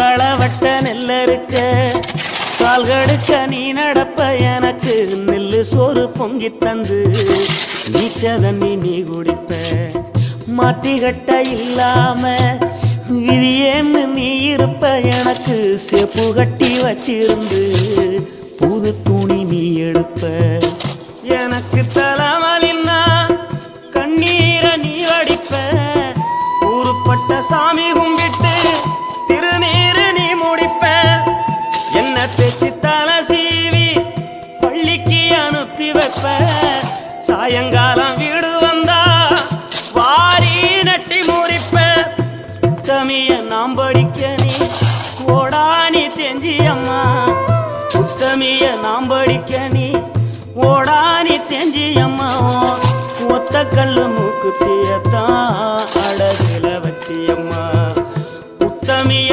களவட்ட நெல்ல இருக்க கால்கடுக்க நீ நடப்ப எனக்கு நெல்லு சோறு பொங்கி தந்து நீச்ச தண்ணி நீ குடிப்ப. மாத்தி கட்ட இல்லாம விதியேன்னு நீ இருப்ப எனக்கு செப்பு கட்டி வச்சிருந்து புது துணி நீ எடுப்ப. எனக்கு தலைவலின்னா கண்ணீரை நீ வடிப்ப. ஊருப்பட்ட சாமி கும் கட்டி வைப்ப சாயங்காலம் வீடு வந்தா வாரி நட்டி முடிப்ப தமிய நாம் படிக்க நீ ஓடானி தெஞ்சியம்மா உத்தமிய நாம் படிக்க நீ ஓடானி தெஞ்சியம்மா ஒத்த கல்லு மூக்குத்தியத்தான் அழகில வச்சியம்மா உத்தமிய